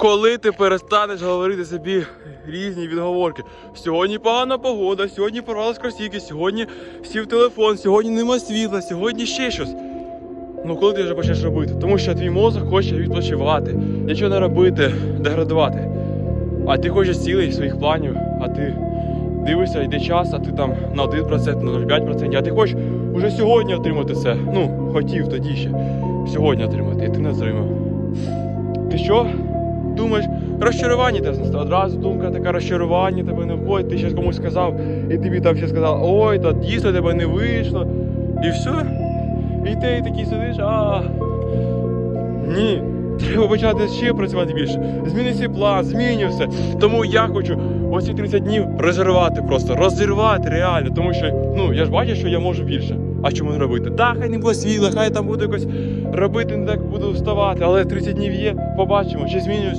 Коли ти перестанеш говорити собі різні відговорки? Сьогодні погана погода, сьогодні порвалась кросівки, сьогодні сів телефон, сьогодні нема світла, сьогодні ще щось. Ну коли ти вже почнеш робити? Тому що твій мозок хоче відпочивати, нічого не робити, деградувати. А ти хочеш цілий своїх планів, а ти дивишся, йде час, а ти там на 1%, на 0,5%, а ти хочеш уже сьогодні отримати це. Ну, хотів тоді ще. Сьогодні отримати, і ти не отримав. Ти що? Думаєш, розчарування тебе настало. Одразу думка така розчарування тебе не входить, ти щось комусь сказав, і тобі там ще сказав, ой, та дійсно тебе не вийшло. І все. І ти такий сидиш, а. Ні. Треба почати ще працювати більше. Зміни свій план, змінюй все. Тому я хочу оці 30 днів розірвати просто, розірвати реально. Тому що, ну, я ж бачу, що я можу більше. А чому не робити? Да, хай не буде світла, хай там буду якось робити, не так буду вставати, але 30 днів є, побачимо, чи змінююсь.